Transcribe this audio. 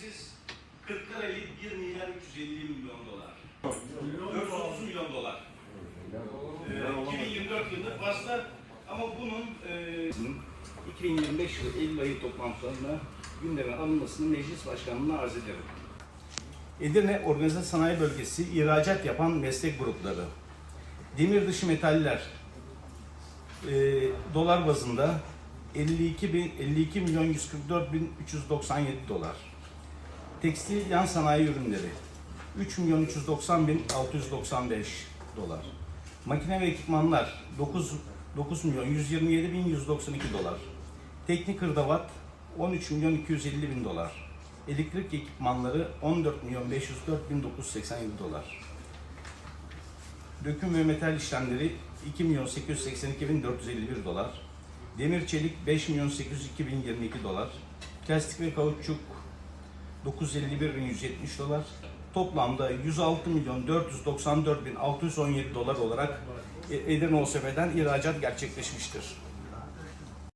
Siz 40 lirayı 1 milyar 350 milyon dolar. 430 milyon dolar. Ee, 2024 yılında fazla ama bunun e, 2025 yılı Eylül ayı toplantılarına gündeme alınmasını meclis başkanlığına arz ederim. Edirne Organize Sanayi Bölgesi ihracat yapan meslek grupları. Demir dışı metaller e, dolar bazında 52 bin 52 milyon 144 bin 397 dolar. Tekstil yan sanayi ürünleri 3 milyon 390 bin 695 dolar. Makine ve ekipmanlar 9 9 milyon 127 bin 192 dolar. Teknik hırdavat 13 milyon 250 bin dolar. Elektrik ekipmanları 14 milyon 504 bin 987 dolar. Döküm ve metal işlemleri 2 milyon 882 bin 451 dolar. Demir çelik 5 milyon 802 bin 22 dolar. Plastik ve kauçuk 951 bin 170 dolar. Toplamda 106 milyon 494 bin 617 dolar olarak Edirne OSB'den ihracat gerçekleşmiştir.